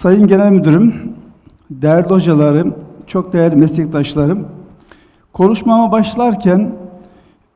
Sayın Genel Müdürüm, değerli hocalarım, çok değerli meslektaşlarım, konuşmama başlarken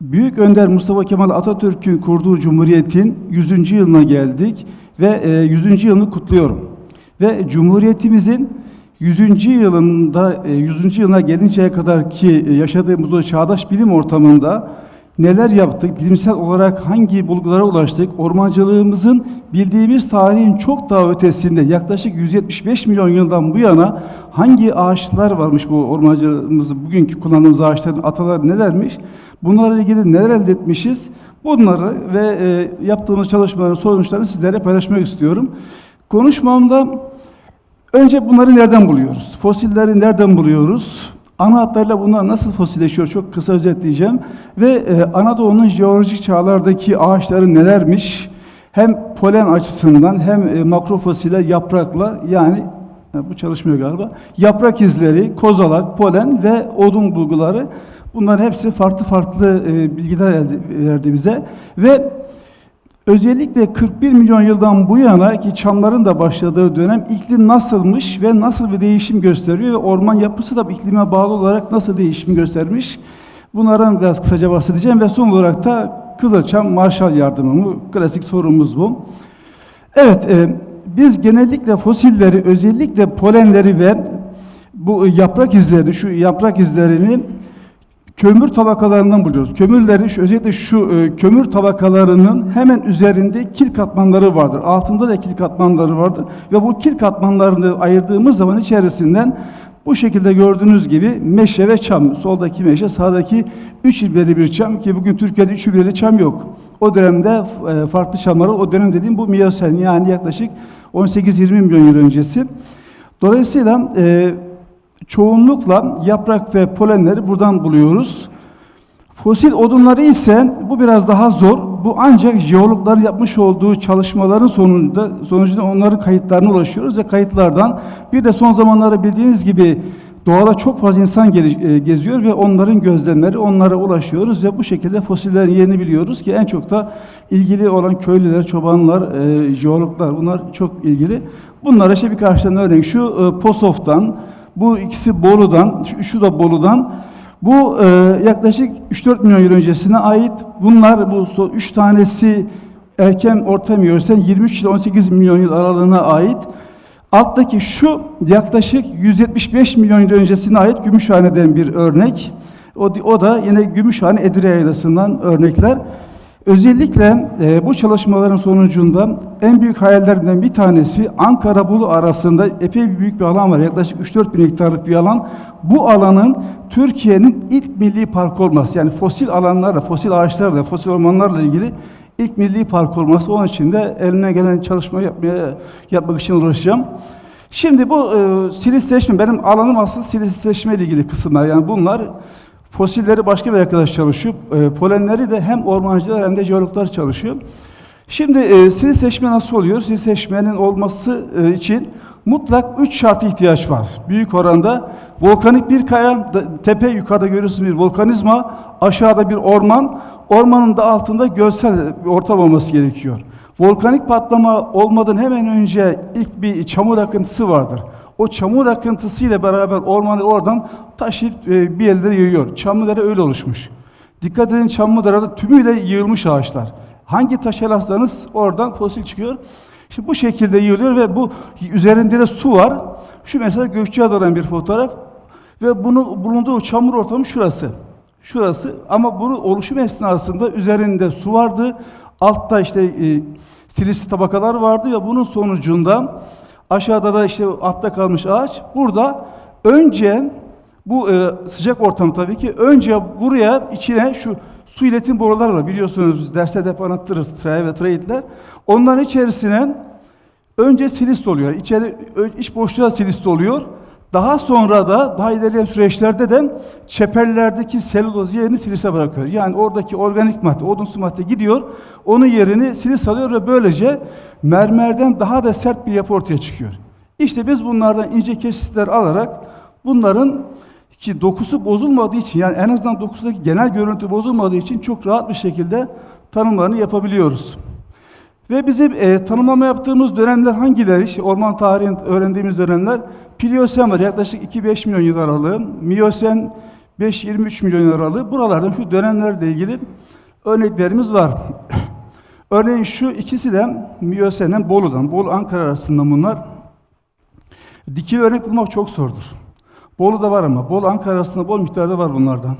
Büyük Önder Mustafa Kemal Atatürk'ün kurduğu Cumhuriyet'in 100. yılına geldik ve e, 100. yılını kutluyorum. Ve Cumhuriyetimizin 100. yılında e, 100. yılına gelinceye kadar ki e, yaşadığımız o çağdaş bilim ortamında neler yaptık, bilimsel olarak hangi bulgulara ulaştık, ormancılığımızın bildiğimiz tarihin çok daha ötesinde yaklaşık 175 milyon yıldan bu yana hangi ağaçlar varmış bu ormancılığımız, bugünkü kullandığımız ağaçların ataları nelermiş, bunlarla ilgili neler elde etmişiz, bunları ve e, yaptığımız çalışmaların sonuçlarını sizlere paylaşmak istiyorum. Konuşmamda Önce bunları nereden buluyoruz? Fosilleri nereden buluyoruz? Ana hatlarıyla bunlar nasıl fosilleşiyor? Çok kısa özetleyeceğim. Ve e, Anadolu'nun jeolojik çağlardaki ağaçları nelermiş? Hem polen açısından hem e, makrofosiller, yapraklar yani e, bu çalışmıyor galiba. Yaprak izleri, kozalak, polen ve odun bulguları bunların hepsi farklı farklı e, bilgiler verdi bize. Ve Özellikle 41 milyon yıldan bu yana ki çamların da başladığı dönem iklim nasılmış ve nasıl bir değişim gösteriyor ve orman yapısı da iklime bağlı olarak nasıl değişim göstermiş. Bunlardan biraz kısaca bahsedeceğim ve son olarak da Kızılçam Marshall yardımı bu klasik sorumuz bu. Evet, e, biz genellikle fosilleri, özellikle polenleri ve bu yaprak izleri, şu yaprak izlerini kömür tabakalarından buluyoruz. Kömürleri, özellikle şu e, kömür tabakalarının hemen üzerinde kil katmanları vardır. Altında da kil katmanları vardır. Ve bu kil katmanlarını ayırdığımız zaman içerisinden bu şekilde gördüğünüz gibi meşe ve çam. Soldaki meşe, sağdaki üç ibreli bir çam ki bugün Türkiye'de üç ibreli çam yok. O dönemde e, farklı çamları, o dönem dediğim bu Miyosen yani yaklaşık 18-20 milyon yıl öncesi. Dolayısıyla e, çoğunlukla yaprak ve polenleri buradan buluyoruz. Fosil odunları ise bu biraz daha zor. Bu ancak jeologların yapmış olduğu çalışmaların sonunda sonucunda onların kayıtlarına ulaşıyoruz ve kayıtlardan bir de son zamanlarda bildiğiniz gibi doğada çok fazla insan e, geziyor ve onların gözlemleri onlara ulaşıyoruz ve bu şekilde fosillerin yerini biliyoruz ki en çok da ilgili olan köylüler, çobanlar, e, jeologlar bunlar çok ilgili. Bunlara işte birkaç tane örnek şu e, Posof'tan, bu ikisi Bolu'dan, şu, da Bolu'dan. Bu e, yaklaşık 3-4 milyon yıl öncesine ait. Bunlar bu üç tanesi erken orta Miyosen 23 ile 18 milyon yıl aralığına ait. Alttaki şu yaklaşık 175 milyon yıl öncesine ait Gümüşhane'den bir örnek. O, o da yine Gümüşhane Edirne Yaylası'ndan örnekler. Özellikle e, bu çalışmaların sonucunda en büyük hayallerimden bir tanesi Ankara Bolu arasında epey büyük bir alan var. Yaklaşık 3-4 bin hektarlık bir alan. Bu alanın Türkiye'nin ilk milli park olması. Yani fosil alanlarla, fosil ağaçlarla, fosil ormanlarla ilgili ilk milli park olması. Onun için de eline gelen çalışma yapmaya yapmak için uğraşacağım. Şimdi bu e, silistleşme, benim alanım aslında silistleşme ile ilgili kısımlar. Yani bunlar Fosilleri başka bir arkadaş çalışıyor. E, polenleri de hem ormancılar hem de jeologlar çalışıyor. Şimdi e, sil seçme nasıl oluyor? Sil seçmenin olması e, için mutlak üç şartı ihtiyaç var. Büyük oranda volkanik bir kaya, tepe yukarıda görüyorsunuz bir volkanizma, aşağıda bir orman, ormanın da altında görsel bir ortam olması gerekiyor. Volkanik patlama olmadan hemen önce ilk bir çamur akıntısı vardır. O çamur akıntısıyla beraber ormanı oradan taşıyıp e, bir yerlere yığıyor. Çamlıdere öyle oluşmuş. Dikkat edin Çamlıdere'de tümüyle yığılmış ağaçlar. Hangi taşa rastlanız oradan fosil çıkıyor. İşte bu şekilde yığılıyor ve bu üzerinde de su var. Şu mesela Gökçeada'dan bir fotoğraf ve bunun bulunduğu çamur ortamı şurası. Şurası ama bunun oluşum esnasında üzerinde su vardı. Altta işte e, silisli tabakalar vardı ve bunun sonucunda aşağıda da işte altta kalmış ağaç. Burada önce bu e, sıcak ortam tabii ki önce buraya içine şu su iletim boruları var biliyorsunuz biz derslerde hep anlatırız tray ve trade'ler. Onların içerisine önce silist oluyor. İçeri iç boşluğa silist oluyor. Daha sonra da daha ilerleyen süreçlerde de çeperlerdeki selüloz yerini silise bırakıyor. Yani oradaki organik madde, odunsu madde gidiyor. Onun yerini silis alıyor ve böylece mermerden daha da sert bir yapı ortaya çıkıyor. İşte biz bunlardan ince kesitler alarak bunların ki dokusu bozulmadığı için yani en azından dokusundaki genel görüntü bozulmadığı için çok rahat bir şekilde tanımlarını yapabiliyoruz. Ve bizim e, tanımlama yaptığımız dönemler hangileri? İşte orman tarihini öğrendiğimiz dönemler. Pliosen var yaklaşık 2-5 milyon yıl aralığı. Miyosen 5-23 milyon yıl aralığı. Buralardan şu dönemlerle ilgili örneklerimiz var. Örneğin şu ikisi de Miyosen'den Bolu'dan, Bolu Ankara arasında bunlar. Dikili örnek bulmak çok zordur. Bolu'da var ama Bolu Ankara arasında bol miktarda var bunlardan.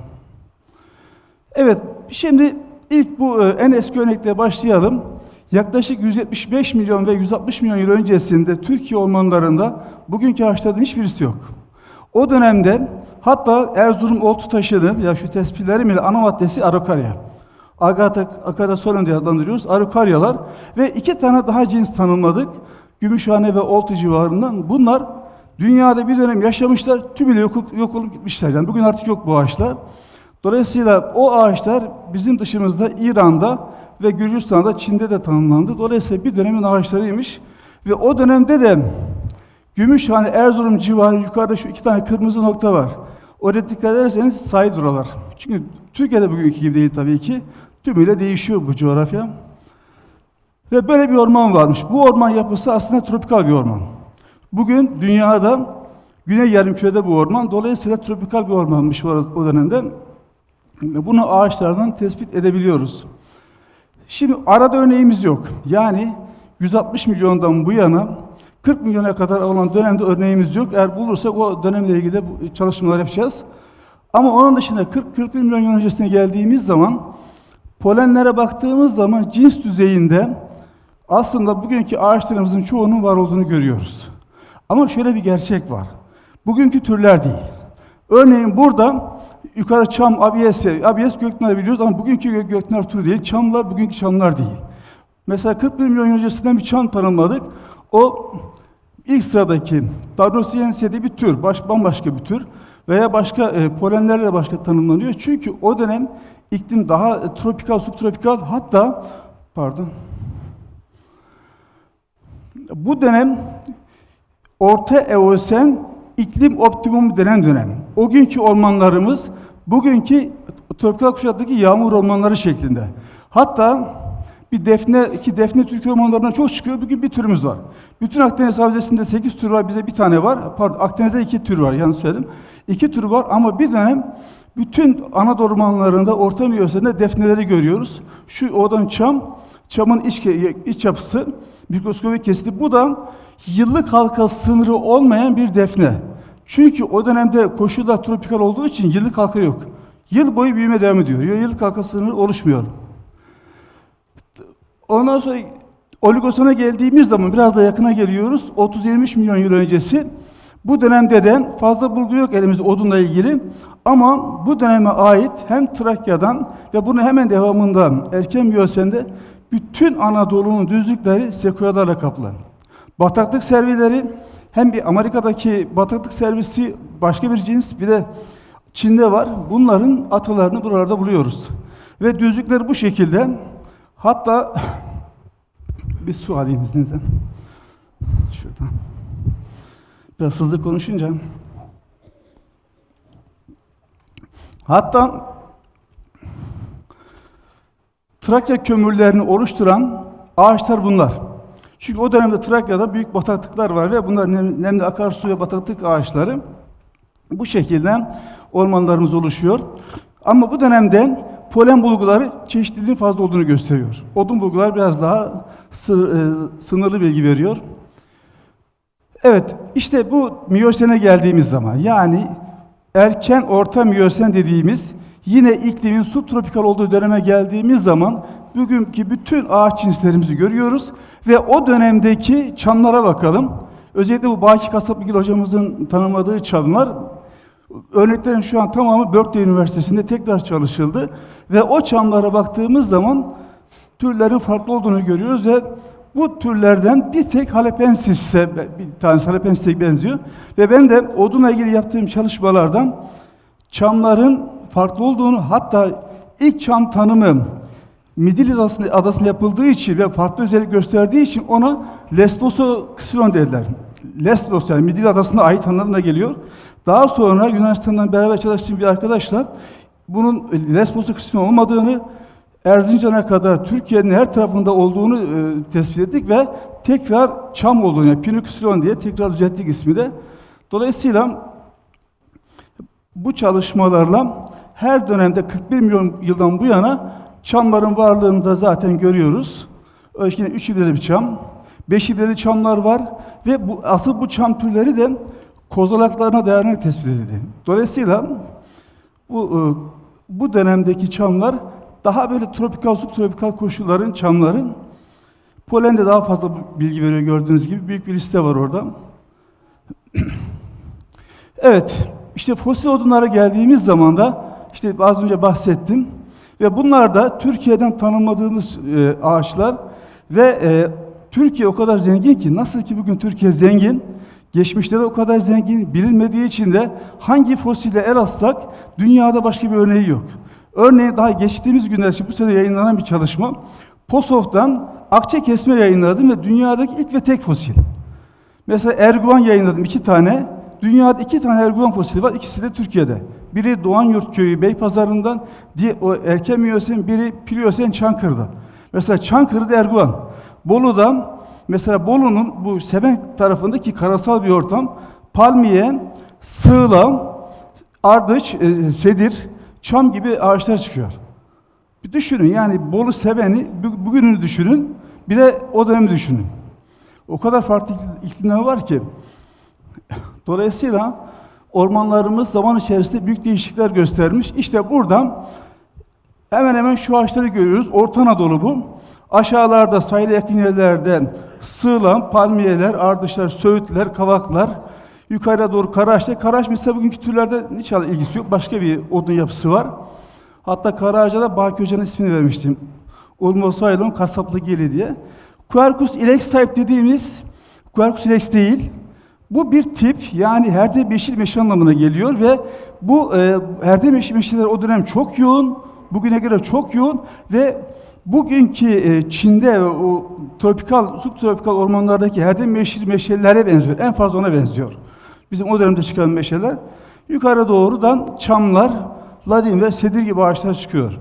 Evet, şimdi ilk bu e, en eski örnekle başlayalım. Yaklaşık 175 milyon ve 160 milyon yıl öncesinde Türkiye ormanlarında bugünkü ağaçlardan hiçbirisi yok. O dönemde hatta Erzurum Oltu Taşı'nın ya şu tespitlerim ile ana maddesi Arokarya. Agata, Agata Solon diye adlandırıyoruz. Arokaryalar ve iki tane daha cins tanımladık. Gümüşhane ve Oltu civarından. Bunlar dünyada bir dönem yaşamışlar, tümüyle yok, yok olup gitmişler. Yani bugün artık yok bu ağaçlar. Dolayısıyla o ağaçlar bizim dışımızda İran'da ve Gürcistan'da, Çin'de de tanımlandı. Dolayısıyla bir dönemin ağaçlarıymış. Ve o dönemde de Gümüşhane, Erzurum civarı yukarıda şu iki tane kırmızı nokta var. Oraya dikkat ederseniz sahil oralar. Çünkü Türkiye'de bugünkü gibi değil tabii ki. Tümüyle değişiyor bu coğrafya. Ve böyle bir orman varmış. Bu orman yapısı aslında tropikal bir orman. Bugün dünyada Güney Yarımküre'de bu orman. Dolayısıyla tropikal bir ormanmış o dönemde. Bunu ağaçlardan tespit edebiliyoruz. Şimdi arada örneğimiz yok. Yani 160 milyondan bu yana 40 milyona kadar olan dönemde örneğimiz yok. Eğer bulursak o dönemle ilgili çalışmalar yapacağız. Ama onun dışında 40-41 milyon öncesine geldiğimiz zaman polenlere baktığımız zaman cins düzeyinde aslında bugünkü ağaçlarımızın çoğunun var olduğunu görüyoruz. Ama şöyle bir gerçek var. Bugünkü türler değil. Örneğin burada yukarı çam, abiyes, abiyes göknar biliyoruz ama bugünkü gök, göknar türü değil. Çamlar bugünkü çamlar değil. Mesela 41 milyon yıl öncesinden bir çam tanımladık. O ilk sıradaki Dagnosiense diye bir tür, baş, bambaşka bir tür veya başka e, polenlerle başka tanımlanıyor. Çünkü o dönem iklim daha e, tropikal, subtropikal hatta pardon bu dönem Orta Eosen iklim optimumu denen dönem. O günkü ormanlarımız bugünkü tropikal kuşaktaki yağmur ormanları şeklinde. Hatta bir defne ki defne Türkiye ormanlarından çok çıkıyor. Bugün bir türümüz var. Bütün Akdeniz Havzası'nda 8 tür var. Bize bir tane var. Pardon Akdeniz'de iki tür var. Yanlış söyledim. İki tür var ama bir dönem bütün Anadolu ormanlarında Orta Miyosen'de defneleri görüyoruz. Şu odan çam, çamın iç, iç yapısı mikroskobik kesiti. Bu da yıllık halka sınırı olmayan bir defne. Çünkü o dönemde koşullar tropikal olduğu için yıllık halka yok. Yıl boyu büyüme devam ediyor. Yıllık halka sınırı oluşmuyor. Ondan sonra oligosona geldiğimiz zaman biraz da yakına geliyoruz. 30-23 milyon yıl öncesi. Bu dönemde de fazla bulgu yok elimizde odunla ilgili. Ama bu döneme ait hem Trakya'dan ve bunun hemen devamından erken Miyosen'de bütün Anadolu'nun düzlükleri sekuyalarla kaplı. Bataklık servileri hem bir Amerika'daki bataklık servisi başka bir cins bir de Çin'de var. Bunların atalarını buralarda buluyoruz. Ve düzlükleri bu şekilde. Hatta bir su alayım izninizle. Şuradan. Biraz hızlı konuşunca. Hatta Trakya kömürlerini oluşturan ağaçlar bunlar. Çünkü o dönemde Trakya'da büyük bataklıklar var ve bunlar nem, nemli akarsu ve bataklık ağaçları. Bu şekilde ormanlarımız oluşuyor. Ama bu dönemde polen bulguları çeşitliliğin fazla olduğunu gösteriyor. Odun bulgular biraz daha e, sınırlı bilgi veriyor. Evet, işte bu Miyosene geldiğimiz zaman yani erken orta Miyosen dediğimiz yine iklimin subtropikal olduğu döneme geldiğimiz zaman bugünkü bütün ağaç cinslerimizi görüyoruz ve o dönemdeki çamlara bakalım. Özellikle bu Baki Kasaplıgil hocamızın tanımladığı çamlar örneklerin şu an tamamı Berkeley Üniversitesi'nde tekrar çalışıldı ve o çamlara baktığımız zaman türlerin farklı olduğunu görüyoruz ve bu türlerden bir tek Halepensis'e, bir tanesi Halepensis'e benziyor. Ve ben de odunla ilgili yaptığım çalışmalardan çamların farklı olduğunu, hatta ilk çam tanımı Midilli adasında, adasında yapıldığı için ve farklı özellik gösterdiği için ona Lesboso-Ksilon dediler. Lesbos yani Midilli adasına ait anlamına geliyor. Daha sonra Yunanistan'dan beraber çalıştığım bir arkadaşla bunun Lesbos'u Ksilon olmadığını, Erzincan'a kadar Türkiye'nin her tarafında olduğunu e, tespit ettik ve tekrar çam olduğunu, yani Pinoküslon diye tekrar düzelttik ismi de. Dolayısıyla bu çalışmalarla her dönemde 41 milyon yıldan bu yana çamların varlığını da zaten görüyoruz. Örneğin üç ibreli bir çam, beş ibreli çamlar var ve bu, asıl bu çam türleri de kozalaklarına dayanarak tespit edildi. Dolayısıyla bu, e, bu dönemdeki çamlar daha böyle tropikal, subtropikal koşulların, çamların polende daha fazla bilgi veriyor gördüğünüz gibi. Büyük bir liste var orada. Evet, işte fosil odunlara geldiğimiz zaman da işte az önce bahsettim ve bunlar da Türkiye'den tanımadığımız e, ağaçlar ve e, Türkiye o kadar zengin ki nasıl ki bugün Türkiye zengin, geçmişte de o kadar zengin bilinmediği için de hangi fosile el atsak dünyada başka bir örneği yok. Örneğin daha geçtiğimiz günler için bu sene yayınlanan bir çalışma Posof'tan akçe kesme yayınladım ve dünyadaki ilk ve tek fosil. Mesela erguvan yayınladım iki tane. Dünyada iki tane erguvan fosili var. İkisi de Türkiye'de. Biri Doğanyurt Köyü Beypazarı'ndan, diye o erken biri Pliyosen Çankırı'da. Mesela Çankırı'da erguvan. Bolu'dan, mesela Bolu'nun bu Sebenk tarafındaki karasal bir ortam, palmiye, sığla, ardıç, e, sedir, çam gibi ağaçlar çıkıyor. Bir düşünün yani Bolu Seben'i, bu- bugününü düşünün, bir de o dönemi düşünün. O kadar farklı iklimler var ki. Dolayısıyla ormanlarımız zaman içerisinde büyük değişiklikler göstermiş. İşte buradan hemen hemen şu ağaçları görüyoruz. Orta Anadolu bu. Aşağılarda sahile yakın yerlerde sığlam, palmiyeler, ardışlar, söğütler, kavaklar. Yukarıya doğru karaağaçlar. Karaağaç mesela bugünkü türlerde hiç ilgisi yok. Başka bir odun yapısı var. Hatta Karaağaç'a da Baki Hoca'nın ismini vermiştim. Ulmosaylon kasaplı geli diye. Quercus ilex type dediğimiz Quercus ilex değil. Bu bir tip yani herde yeşil meşe anlamına geliyor ve bu e, herde meşe meşeler o dönem çok yoğun, bugüne göre çok yoğun ve bugünkü e, Çin'de o tropikal, subtropikal ormanlardaki herde meşil meşelere benziyor. En fazla ona benziyor. Bizim o dönemde çıkan meşeler. Yukarı doğrudan çamlar, ladin ve sedir gibi ağaçlar çıkıyor.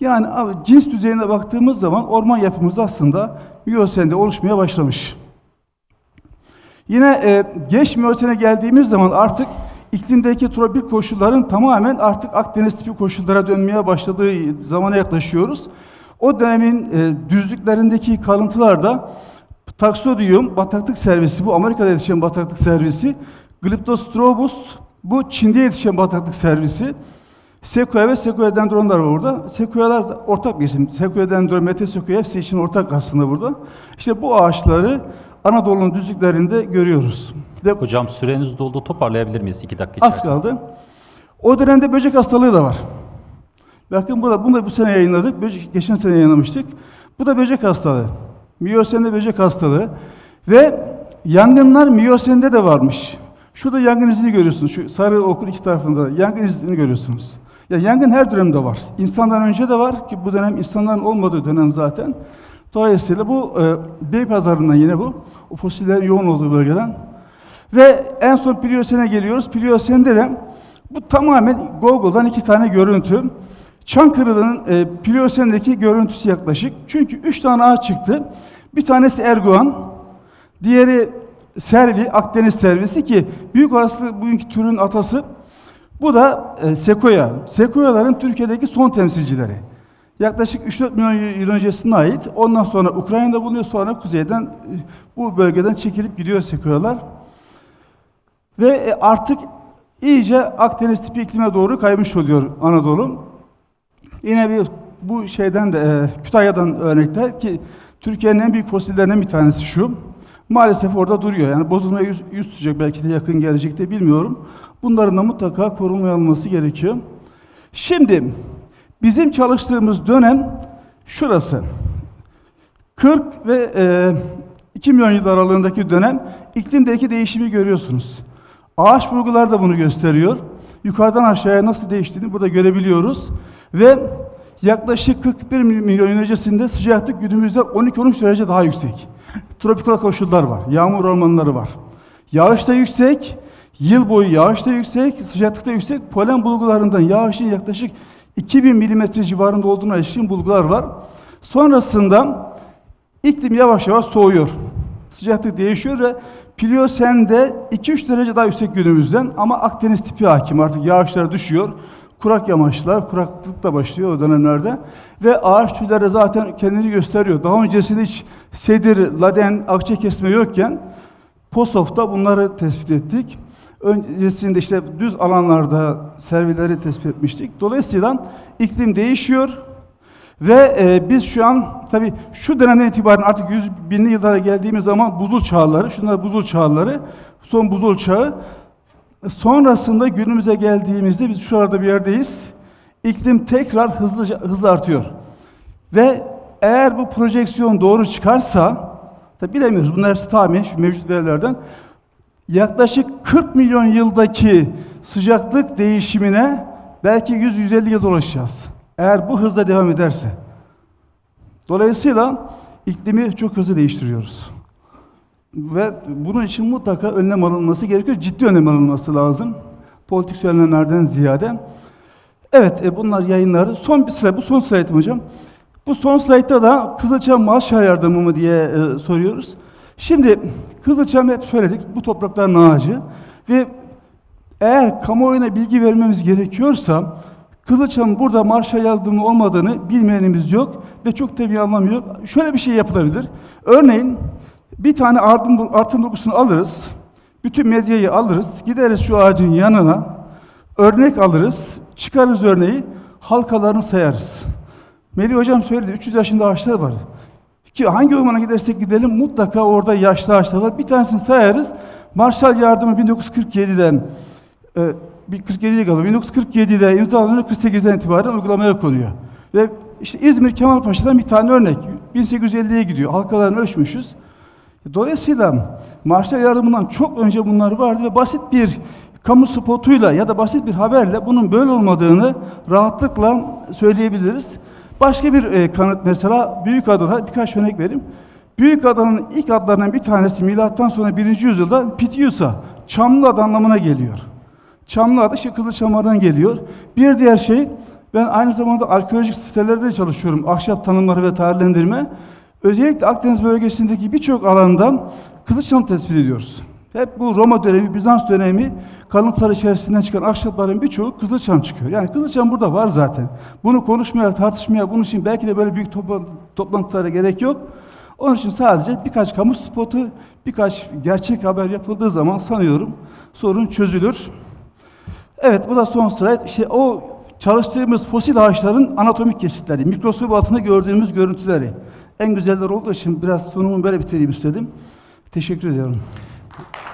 Yani cins düzeyine baktığımız zaman orman yapımız aslında Miyosen'de oluşmaya başlamış. Yine e, geç Miyosen'e geldiğimiz zaman artık iklimdeki tropik koşulların tamamen artık Akdeniz tipi koşullara dönmeye başladığı zamana yaklaşıyoruz. O dönemin e, düzlüklerindeki kalıntılarda Taxodium bataklık servisi, bu Amerika'da yetişen bataklık servisi, Glyptostrobus, bu Çin'de yetişen bataklık servisi, Sequoia ve Sequoia dendronlar var burada. Sequoia'lar ortak bir isim. Sequoia dendron, Metasequoia hepsi için ortak aslında burada. İşte bu ağaçları Anadolu'nun düzlüklerinde görüyoruz. Ve Hocam süreniz doldu. Toparlayabilir miyiz iki dakika az içerisinde? kaldı. O dönemde böcek hastalığı da var. Bakın bu da, bunu da bu sene yayınladık. Böcek, geçen sene yayınlamıştık. Bu da böcek hastalığı. Miyosen'de böcek hastalığı. Ve yangınlar Miyosen'de de varmış. Şurada yangın izini görüyorsunuz. Şu sarı okun iki tarafında yangın izini görüyorsunuz. Ya yangın her dönemde var. İnsandan önce de var ki bu dönem insanların olmadığı dönem zaten. Dolayısıyla bu e, Beypazarı'ndan yine bu. O fosiller yoğun olduğu bölgeden. Ve en son Pliyosen'e geliyoruz. Pliyosen'de de bu tamamen Google'dan iki tane görüntü. Çankırı'nın e, Pliyosen'deki görüntüsü yaklaşık. Çünkü üç tane ağaç çıktı. Bir tanesi Erguvan, diğeri Servi, Akdeniz servisi ki büyük olasılıkla bugünkü türün atası. Bu da e, Sekoya. Sekoyaların Türkiye'deki son temsilcileri. Yaklaşık 3-4 milyon yıl öncesine ait. Ondan sonra Ukrayna'da bulunuyor, sonra kuzeyden e, bu bölgeden çekilip gidiyor Sekoyalar. Ve e, artık iyice Akdeniz tipi iklime doğru kaymış oluyor Anadolu. Yine bir bu şeyden de e, Kütahya'dan örnekler ki Türkiye'nin en büyük fosillerinden bir tanesi şu. Maalesef orada duruyor. Yani bozulmaya yüz, yüz tutacak belki de yakın gelecekte bilmiyorum. Bunların da mutlaka korunmaya alınması gerekiyor. Şimdi bizim çalıştığımız dönem şurası. 40 ve e, 2 milyon yıl aralığındaki dönem iklimdeki değişimi görüyorsunuz. Ağaç vurgular da bunu gösteriyor. Yukarıdan aşağıya nasıl değiştiğini burada görebiliyoruz. Ve yaklaşık 41 milyon yıl öncesinde sıcaklık günümüzden 12-13 derece daha yüksek. Tropikal koşullar var, yağmur ormanları var. Yağış da yüksek, yıl boyu yağış da yüksek, sıcaklık da yüksek. Polen bulgularından yağışın yaklaşık 2000 milimetre civarında olduğuna ilişkin bulgular var. Sonrasında iklim yavaş yavaş soğuyor. Sıcaklık değişiyor ve Pliyosen'de 2-3 derece daha yüksek günümüzden ama Akdeniz tipi hakim artık yağışlar düşüyor. Kurak yamaçlar, kuraklık da başlıyor o dönemlerde. Ve ağaç türleri zaten kendini gösteriyor. Daha öncesinde hiç sedir, laden, akçe kesme yokken POSOF'ta bunları tespit ettik. Öncesinde işte düz alanlarda servileri tespit etmiştik. Dolayısıyla iklim değişiyor ve e, biz şu an tabii şu dönemden itibaren artık yüz binli yıllara geldiğimiz zaman buzul çağları, şunlar buzul çağları, son buzul çağı. Sonrasında günümüze geldiğimizde biz şurada bir yerdeyiz. İklim tekrar hızlıca hızla artıyor. Ve eğer bu projeksiyon doğru çıkarsa, tabi bilemiyoruz bunlar hepsi tahmin şu mevcut verilerden, yaklaşık 40 milyon yıldaki sıcaklık değişimine belki 100-150 yıl ulaşacağız. Eğer bu hızla devam ederse. Dolayısıyla iklimi çok hızlı değiştiriyoruz. Ve bunun için mutlaka önlem alınması gerekiyor. Ciddi önlem alınması lazım. Politik önlemlerden ziyade. Evet, e, bunlar yayınları. Son bir slide, bu son slaytım hocam. Bu son slaytta da Kızılçam maaşa yardımı mı diye e, soruyoruz. Şimdi Kızılçam hep söyledik, bu toprakların ağacı ve eğer kamuoyuna bilgi vermemiz gerekiyorsa Kızılçam burada marşa yardımı olmadığını bilmeyenimiz yok ve çok da bir anlamı yok. Şöyle bir şey yapılabilir. Örneğin bir tane artım, artım alırız, bütün medyayı alırız, gideriz şu ağacın yanına, örnek alırız, çıkarız örneği, halkalarını sayarız. Melih Hocam söyledi, 300 yaşında ağaçlar var. Ki hangi ormana gidersek gidelim mutlaka orada yaşlı ağaçlar var. Bir tanesini sayarız. Marshall yardımı 1947'den e, bir 47 galiba 1947'de imzalanıyor 48'den itibaren uygulamaya konuyor. Ve işte İzmir Kemalpaşa'dan bir tane örnek. 1850'ye gidiyor. Halkalarını ölçmüşüz. Dolayısıyla Marshall yardımından çok önce bunlar vardı ve basit bir kamu spotuyla ya da basit bir haberle bunun böyle olmadığını rahatlıkla söyleyebiliriz. Başka bir e, kanıt mesela Büyükada'da birkaç örnek vereyim. Büyükada'nın ilk adlarından bir tanesi milattan sonra 1. yüzyılda Pitiusa, Çamlı adı anlamına geliyor. Çamlı adı işte Kızılçamlar'dan geliyor. Bir diğer şey, ben aynı zamanda arkeolojik sitelerde de çalışıyorum. Ahşap tanımları ve tarihlendirme. Özellikle Akdeniz bölgesindeki birçok alandan Kızılçam tespit ediyoruz. Hep bu Roma dönemi, Bizans dönemi kalıntılar içerisinden çıkan ahşapların birçoğu Kızılçam çıkıyor. Yani Kızılçam burada var zaten. Bunu konuşmaya, tartışmaya, bunun için belki de böyle büyük topla- toplantılara gerek yok. Onun için sadece birkaç kamu spotu, birkaç gerçek haber yapıldığı zaman sanıyorum sorun çözülür. Evet bu da son slide. İşte o çalıştığımız fosil ağaçların anatomik kesitleri, mikroskop altında gördüğümüz görüntüleri. En güzeller olduğu için biraz sunumu böyle bitireyim istedim. Teşekkür ediyorum. Thank you.